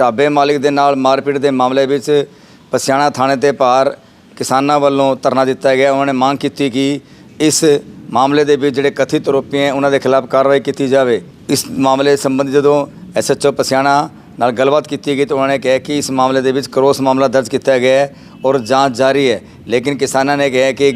ਢਾਬੇ ਮਾਲਿਕ ਦੇ ਨਾਲ ਮਾਰਪੀਟ ਦੇ ਮਾਮਲੇ ਵਿੱਚ ਪਸਿਆਣਾ ਥਾਣੇ ਤੇ ਭਾਰ ਕਿਸਾਨਾਂ ਵੱਲੋਂ ਧਰਨਾ ਦਿੱਤਾ ਗਿਆ। ਉਹਨਾਂ ਨੇ ਮੰਗ ਕੀਤੀ ਕਿ ਇਸ ਮਾਮਲੇ ਦੇ ਵਿੱਚ ਜਿਹੜੇ ਕਥਿਤ ਆਰੋਪੀ ਹੈ, ਉਹਨਾਂ ਦੇ ਖਿਲਾਫ ਕਾਰਵਾਈ ਕੀਤੀ ਜਾਵੇ। ਇਸ ਮਾਮਲੇ ਸੰਬੰਧੀ ਜਦੋਂ ਐਸਐਚਓ ਪਸਿਆਣਾ ਨਾਲ ਗੱਲਬਾਤ ਕੀਤੀ ਗਈ ਤਾਂ ਉਹਨਾਂ ਨੇ ਕਿਹਾ ਕਿ ਇਸ ਮਾਮਲੇ ਦੇ ਵਿੱਚ ਕਰੋਸ ਮਾਮਲਾ ਦਰਜ ਕੀਤਾ ਗਿਆ ਹੈ ਔਰ ਜਾਂਚ ਜਾਰੀ ਹੈ। ਲੇਕਿਨ ਕਿਸਾਨਾਂ ਨੇ ਕਿਹਾ ਕਿ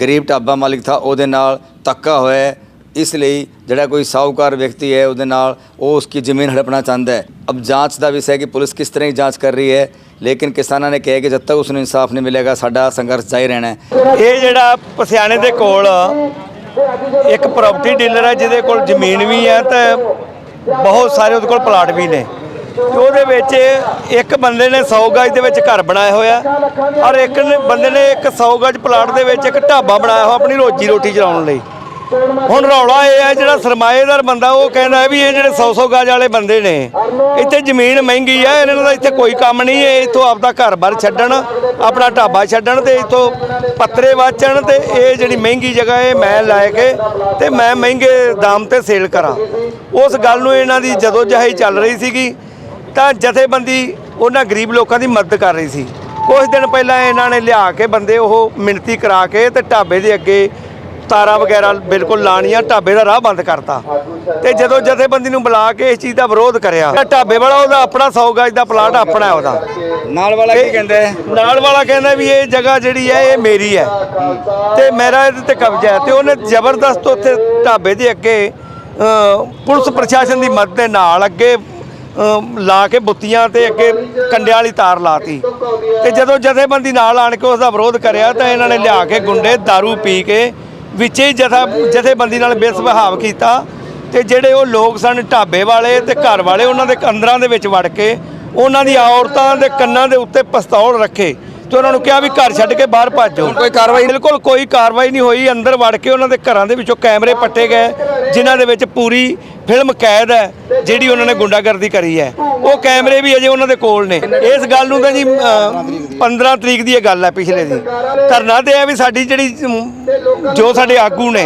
ਗਰੀਬ ਢਾਬਾ ਮਾਲਿਕ ਥਾ, ਉਹਦੇ ਨਾਲ ਧੱਕਾ ਹੋਇਆ ਇਸ ਲਈ ਜਿਹੜਾ ਕੋਈ ਸਾਹੂਕਾਰ ਵਿਅਕਤੀ ਹੈ ਉਹਦੇ ਨਾਲ ਉਹ ਉਸकी ਜ਼ਮੀਨ ਹੜਪਣਾ ਚਾਹੁੰਦਾ ਹੈ। ਅਬ ਜਾਂਚ ਦਾ ਵਿਸ਼ਾ ਹੈ ਕਿ ਪੁਲਿਸ ਕਿਸ ਤਰ੍ਹਾਂ ਦੀ ਜਾਂਚ ਕਰ ਰਹੀ ਹੈ, ਲੇਕਿਨ ਕਿਸਾਨਾਂ ਨੇ ਕਿਹਾ ਕਿ ਜਦ ਤੱਕ ਉਸ ਨੂੰ ਇਨਸਾਫ ਨਹੀਂ ਮਿਲੇਗਾ, ਸਾਡਾ ਸੰਘਰਸ਼ ਜਾਰੀ ਰਹਿਣਾ ਹੈ। ਇਹ ਜਿਹੜਾ ਪਸਿਆਣੇ ਦੇ ਕੋਲ ਇੱਕ ਪ੍ਰਾਪਰਟੀ ਡੀਲਰ ਹੈ, ਜਿਹਦੇ ਕੋਲ ਜ਼ਮੀਨ ਵੀ ਹੈ ਤੇ ਬਹੁਤ ਸਾਰੇ ਉਹਦੇ ਕੋਲ ਪਲਾਟ ਵੀ ਨੇ। ਤੇ ਉਹਦੇ ਵਿੱਚ ਇੱਕ ਬੰਦੇ ਨੇ 100 ਗਜ ਦੇ ਵਿੱਚ ਘਰ ਬਣਾਇਆ ਹੋਇਆ ਔਰ ਇੱਕ ਬੰਦੇ ਨੇ ਇੱਕ 100 ਗਜ ਪਲਾਟ ਦੇ ਵਿੱਚ ਇੱਕ ਢਾਬਾ ਬਣਾਇਆ ਹੋਇਆ, ਆਪਣੀ ਰੋਜੀ ਰੋਟੀ ਚਲਾਉਣ ਲਈ। ਹੁਣ ਰੌਲਾ ਇਹ ਹੈ, ਜਿਹੜਾ ਸਰਮਾਏਦਾਰ ਬੰਦਾ, ਉਹ ਕਹਿੰਦਾ ਵੀ ਇਹ ਜਿਹੜੇ 100-100 ਗਾਜ ਵਾਲੇ ਬੰਦੇ ਨੇ, ਇੱਥੇ ਜ਼ਮੀਨ ਮਹਿੰਗੀ ਹੈ ਇਹਨਾਂ ਦਾ ਇੱਥੇ ਕੋਈ ਕੰਮ ਨਹੀਂ ਹੈ, ਇੱਥੋਂ ਆਪਦਾ ਘਰ-ਬਾਰ ਛੱਡਣ, ਆਪਣਾ ਢਾਬਾ ਛੱਡਣ ਤੇ ਇੱਥੋਂ ਪੱਤਰੇ ਵਾਚਣ ਤੇ ਇਹ ਜਿਹੜੀ ਮਹਿੰਗੀ ਜਗ੍ਹਾ ਇਹ ਮੈਂ ਲੈ ਕੇ ਤੇ ਮੈਂ ਮਹਿੰਗੇ ਦਾਮ ਤੇ ਸੇਲ ਕਰਾਂ। ਉਸ ਗੱਲ ਨੂੰ ਇਹਨਾਂ ਦੀ ਜਦੋਂ ਜਹਾਈ ਚੱਲ ਰਹੀ ਸੀਗੀ, ਤਾਂ ਜਥੇਬੰਦੀ ਉਹਨਾਂ ਗਰੀਬ ਲੋਕਾਂ ਦੀ ਮਦਦ ਕਰ ਰਹੀ ਸੀ। ਕੁਝ ਦਿਨ ਪਹਿਲਾਂ ਇਹਨਾਂ ਨੇ ਲਿਆ ਕੇ ਬੰਦੇ ਉਹ ਮਿਣਤੀ ਕਰਾ ਕੇ ਤੇ ਢਾਬੇ ਦੇ ਅੱਗੇ ਤਾਰਾਂ ਵਗੈਰਾ ਬਿਲਕੁਲ ਲਾਣੀਆਂ ਢਾਬੇ ਦਾ ਰਾਹ ਬੰਦ ਕਰਤਾ। ਤੇ ਜਦੋਂ ਜਥੇਬੰਦੀ ਨੂੰ ਬੁਲਾ ਕੇ ਇਸ ਚੀਜ਼ ਦਾ ਵਿਰੋਧ ਕਰਿਆ ਢਾਬੇ ਵਾਲਾ ਉਹਦਾ ਆਪਣਾ 100 ਗਜ ਦਾ ਪਲਾਟ ਆਪਣਾ ਹੈ ਉਹਦਾ। ਨਾਲ ਵਾਲਾ ਕੀ ਕਹਿੰਦਾ ਨਾਲ ਵਾਲਾ ਕਹਿੰਦਾ ਵੀ ਇਹ ਜਗ੍ਹਾ ਜਿਹੜੀ ਹੈ ਇਹ ਮੇਰੀ ਹੈ। ਤੇ ਮੇਰਾ ਇਹਦੇ ਤੇ ਕਬਜ਼ਾ ਹੈ ਤੇ ਉਹਨੇ ਜ਼ਬਰਦਸਤ ਉੱਥੇ ਢਾਬੇ ਦੇ ਅੱਗੇ ਪੁਲਿਸ ਪ੍ਰਸ਼ਾਸਨ ਦੀ ਮਦਦ ਦੇ ਨਾਲ ਅੱਗੇ ਲਾ ਕੇ ਬੁੱਤੀਆਂ ਤੇ ਅੱਗੇ ਕੰਡਿਆਂ ਵਾਲੀ ਤਾਰ ਲਾਤੀ। ਤੇ ਜਦੋਂ ਜਥੇਬੰਦੀ ਨਾਲ ਆਣ ਕੇ ਉਸ ਦਾ ਵਿਰੋਧ ਕਰਿਆ ਤਾਂ ਇਹਨਾਂ ਨੇ ਲਿਆ ਕੇ ਗੁੰਡੇ दारू ਪੀ ਕੇ ਵਿੱਚੇ ਹੀ ਜਥਾ ਜਥੇਬੰਦੀ ਨਾਲ ਬੇਸਵਹਾਵ ਕੀਤਾ ਤੇ ਜਿਹੜੇ ਉਹ ਲੋਕ ਸਨ ਢਾਬੇ ਵਾਲੇ ਤੇ ਘਰ ਵਾਲੇ ਉਹਨਾਂ ਦੇ ਅੰਦਰਾਂ ਦੇ ਵਿੱਚ ਵੜ ਕੇ ਉਹਨਾਂ ਦੀ ਔਰਤਾਂ ਦੇ ਕੰਨਾਂ ਦੇ ਉੱਤੇ ਪਿਸਤੌਲ ਰੱਖੇ ਤੇ ਉਹਨਾਂ ਨੂੰ ਕਿਹਾ ਵੀ ਘਰ ਛੱਡ ਕੇ ਬਾਹਰ ਭੱਜੋ ਕੋਈ ਕਾਰਵਾਈ ਬਿਲਕੁਲ ਕੋਈ ਕਾਰਵਾਈ ਨਹੀਂ ਹੋਈ ਅੰਦਰ ਵੜ ਕੇ ਉਹਨਾਂ ਦੇ ਘਰਾਂ ਦੇ ਵਿੱਚੋਂ ਕੈਮਰੇ ਪੱਟੇ ਗਏ। ਜਿਨ੍ਹਾਂ ਦੇ ਵਿੱਚ ਪੂਰੀ ਫਿਲਮ ਕੈਦ ਹੈ ਜਿਹੜੀ ਉਹਨਾਂ ਨੇ ਗੁੰਡਾਗਰਦੀ ਕਰੀ ਹੈ। ਉਹ ਕੈਮਰੇ ਵੀ ਅਜੇ ਉਹਨਾਂ ਦੇ ਕੋਲ ਨੇ। ਇਸ ਗੱਲ ਨੂੰ ਤਾਂ ਜੀ ਅ, 15 ਤਰੀਕ ਦੀ ਇਹ ਗੱਲ ਹੈ ਪਿਛਲੇ ਦੀ। ਧਰਨਾ ਤੇ ਹੈ ਵੀ ਸਾਡੀ ਜਿਹੜੀ ਜੋ ਸਾਡੇ ਆਗੂ ਨੇ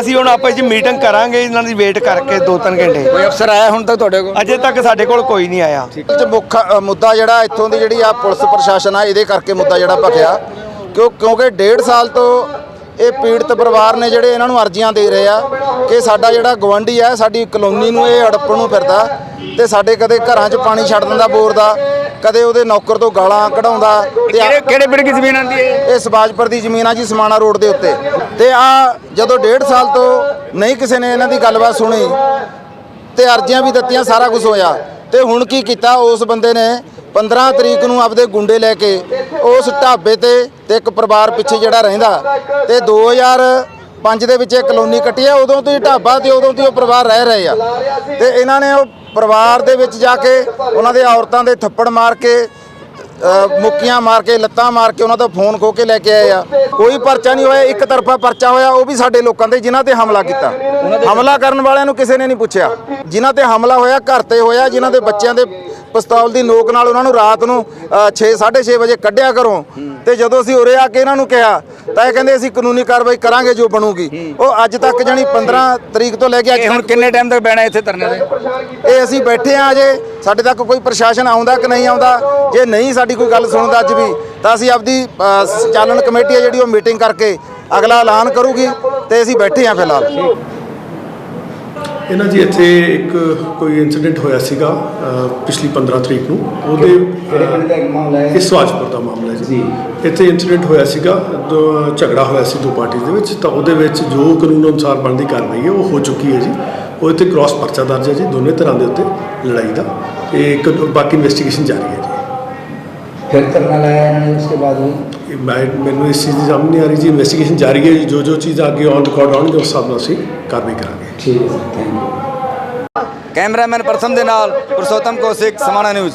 ਅਸੀਂ ਹੁਣ ਆਪਸ ਵਿੱਚ ਮੀਟਿੰਗ ਕਰਾਂਗੇ ਇਹਨਾਂ ਦੀ ਵੇਟ ਕਰਕੇ 2-3 ਘੰਟੇ। ਕੋਈ ਅਫਸਰ ਆਇਆ ਹੁਣ ਤੱਕ ਤੁਹਾਡੇ ਕੋਲ? ਅਜੇ ਤੱਕ ਸਾਡੇ ਕੋਲ ਕੋਈ ਨਹੀਂ ਆਇਆ। ਚ ਮੁੱਖ ਮੁੱਦਾ ਜਿਹੜਾ ਇੱਥੋਂ ਦੀ ਜਿਹੜੀ ਆ ਪੁਲਿਸ ਪ੍ਰਸ਼ਾਸਨ ਆ ਇਹਦੇ ਕਰਕੇ ਮੁੱਦਾ ਜਿਹੜਾ ਭਖਿਆ। ਕਿਉਂ ਕਿਉਂਕਿ ਡੇਢ ਸਾਲ ਤੋਂ ਇਹ ਪੀੜਤ ਪਰਿਵਾਰ ਨੇ ਜਿਹੜੇ ਇਹਨਾਂ ਨੂੰ ਅਰਜ਼ੀਆਂ ਦੇ ਰਹੇ ਆ ਕਿ ਸਾਡਾ ਜਿਹੜਾ ਗਵੰਡੀ ਆ ਸਾਡੀ ਕਲੋਨੀ ਨੂੰ ਇਹ ਅੜਪਣ ਨੂੰ ਫਿਰਦਾ ਤੇ ਸਾਡੇ ਕਦੇ ਘਰਾਂ 'ਚ ਪਾਣੀ ਛੱਡ ਦਿੰਦਾ ਬੋਰ ਦਾ ਕਦੇ ਉਹਦੇ ਨੌਕਰ ਤੋਂ ਗਾਲਾਂ ਕਢਾਉਂਦਾ ਤੇ ਕਿਹੜੇ ਕਿਹੜੇ ਪਿੰਡ ਦੀ ਜ਼ਮੀਨ ਆਂਦੀ ਹੈ ਇਹ ਸਬਾਜਪੁਰ ਦੀ ਜ਼ਮੀਨ ਆ ਜੀ ਸਮਾਣਾ ਰੋਡ ਦੇ ਉੱਤੇ। ਤੇ ਆ ਜਦੋਂ ਡੇਢ ਸਾਲ ਤੋਂ ਨਹੀਂ ਕਿਸੇ ਨੇ ਇਹਨਾਂ ਦੀ ਗੱਲਬਾਤ ਸੁਣੀ ਤੇ ਅਰਜ਼ੀਆਂ ਵੀ ਦਿੱਤੀਆਂ ਸਾਰਾ ਕੁਝ ਹੋਇਆ। ਤੇ ਹੁਣ ਕੀ ਕੀਤਾ ਉਸ ਬੰਦੇ ਨੇ 15 ਤਰੀਕ ਨੂੰ ਆਪਦੇ ਗੁੰਡੇ ਲੈ ਕੇ ਉਸ ਢਾਬੇ ਤੇ ਤੇ ਇੱਕ ਪਰਿਵਾਰ ਪਿੱਛੇ ਜਿਹੜਾ ਰਹਿੰਦਾ ਤੇ 2005 ਦੇ ਵਿੱਚ ਇਹ ਕਲੋਨੀ ਕੱਟੀ ਆ, ਉਦੋਂ ਤੋਂ ਹੀ ਢਾਬਾ ਤੇ ਉਦੋਂ ਤੋਂ ਹੀ ਉਹ ਪਰਿਵਾਰ ਰਹਿ ਰਹੇ ਆ। ਤੇ ਇਹਨਾਂ ਨੇ ਉਹ ਪਰਿਵਾਰ ਦੇ ਵਿੱਚ ਜਾ ਕੇ ਉਹਨਾਂ ਦੇ ਔਰਤਾਂ ਦੇ ਥੱਪੜ ਮਾਰ ਕੇ ਮੁੱਕੀਆਂ ਮਾਰ ਕੇ, ਲੱਤਾਂ ਮਾਰ ਕੇ ਉਹਨਾਂ ਦਾ ਫੋਨ ਖੋ ਕੇ ਲੈ ਕੇ ਆਏ ਆ। ਕੋਈ ਪਰਚਾ ਨਹੀਂ ਹੋਇਆ, ਇੱਕ ਤਰਫਾ ਪਰਚਾ ਹੋਇਆ, ਉਹ ਵੀ ਸਾਡੇ ਲੋਕਾਂ ਦੇ ਜਿਨ੍ਹਾਂ ਤੇ ਹਮਲਾ ਕੀਤਾ। ਹਮਲਾ ਕਰਨ ਵਾਲਿਆਂ ਨੂੰ ਕਿਸੇ ਨੇ ਨਹੀਂ ਪੁੱਛਿਆ। ਜਿਨ੍ਹਾਂ ਤੇ ਹਮਲਾ ਹੋਇਆ, ਘਰ ਤੇ ਹੋਇਆ, ਜਿਨ੍ਹਾਂ ਦੇ ਬੱਚਿਆਂ ਦੇ ਪਿਸਤੌਲ ਦੀ ਨੋਕ ਨਾਲ ਉਹਨਾਂ ਨੂੰ ਰਾਤ ਨੂੰ 6 6:30 ਵਜੇ ਕੱਢਿਆ ਕਰੋ ਤੇ ਜਦੋਂ ਅਸੀਂ ਉਰੇ ਆ ਕੇ ਇਹਨਾਂ ਨੂੰ ਕਿਹਾ ਤਾਂ ਇਹ ਕਹਿੰਦੇ ਅਸੀਂ ਕਾਨੂੰਨੀ ਕਾਰਵਾਈ ਕਰਾਂਗੇ ਜੋ ਬਣੂਗੀ। ਉਹ ਅੱਜ ਤੱਕ ਜਾਨੀ 15 ਤਰੀਕ ਤੋਂ ਲੈ ਕੇ ਅੱਜ ਹੁਣ ਕਿੰਨੇ ਟਾਈਮ ਤੱਕ ਬਹਿਣਾ ਇੱਥੇ ਧਰਨੇ ਤੇ? ਇਹ ਅਸੀਂ ਬੈਠੇ ਆ ਅਜੇ। ਸਾਡੇ ਤੱਕ ਕੋਈ ਪ੍ਰਸ਼ਾਸਨ ਆਉਂਦਾ ਕਿ ਨਹੀਂ ਆਉਂਦਾ? ਜੇ ਨਹੀਂ ਸਾਡੀ ਕੋਈ ਗੱਲ ਸੁਣਦਾ ਅੱਜ ਵੀ ਤਾਂ ਅਸੀਂ ਆਪਦੀ ਸੰਚਾਲਨ ਕਮੇਟੀ ਹੈ ਜਿਹੜੀ ਉਹ ਮੀਟਿੰਗ ਕਰਕੇ ਅਗਲਾ ਐਲਾਨ ਕਰੂਗੀ। ਤੇ ਅਸੀਂ ਬੈਠੇ ਆ ਫਿਲਹਾਲ। ਇਹਨਾਂ ਜੀ ਇੱਥੇ ਇੱਕ ਕੋਈ ਇਨਸੀਡੈਂਟ ਹੋਇਆ ਸੀਗਾ ਅ, ਪਿਛਲੀ 15 ਤਰੀਕ ਨੂੰ। ਉਹਦੇ ਅ, ਇਸ ਸਵਾਜਪੁਰ ਦਾ ਮਾਮਲਾ ਹੈ ਜੀ। ਇੱਥੇ ਇਨਸੀਡੈਂਟ ਹੋਇਆ ਸੀਗਾ ਦੋ- ਝਗੜਾ ਹੋਇਆ ਸੀ ਦੋ ਪਾਰਟੀ ਦੇ ਵਿੱਚ ਤਾਂ ਉਹਦੇ ਵਿੱਚ ਜੋ ਕਾਨੂੰਨ ਅਨੁਸਾਰ ਬਣਦੀ ਕਾਰਵਾਈ ਹੈ ਉਹ ਹੋ ਚੁੱਕੀ ਹੈ ਜੀ। ਉਹ ਇੱਥੇ ਕ੍ਰਾਸ ਪਰਚਾ ਦਰਜ ਹੈ ਜੀ ਦੋਨੇ ਤਰ੍ਹਾਂ ਦੇ ਉੱਤੇ ਲੜਾਈ ਦਾ। ਤੇ ਇੱਕ ਬਾਕੀ ਇਨਵੈਸਟੀਗੇਸ਼ਨ ਜਾਰੀ ਹੈ ਜੀ। फिर करना लाया इन्होंने उसके बाद वो ਇਹ ਮੈਂ ਮੈਨੂੰ ਇਸ ਚੀਜ਼ ਦੀ ਸਮਝ ਨਹੀਂ ਆ ਰਹੀ ਜੀ ਇਨਵੈਸਟੀਗੇਸ਼ਨ ਜਾਰੀ ਹੈ ਜੀ ਜੋ ਜੋ ਚੀਜ਼ ਅੱਗੇ ਔਨ ਰਿਕਾਰਡ ਆਉਣਗੇ ਉਸ ਹਿਸਾਬ ਨਾਲ ਅਸੀਂ ਕਾਰਵਾਈ ਕਰਾਂਗੇ ठीक है थैंक यू ਕੈਮਰਾਮੈਨ ਪ੍ਰਥਮ ਦੇ ਨਾਲ ਪੁਰਸ਼ੋਤਮ ਕੌਸ਼ਿਕ ਸਮਾਣਾ ਨਿਊਜ਼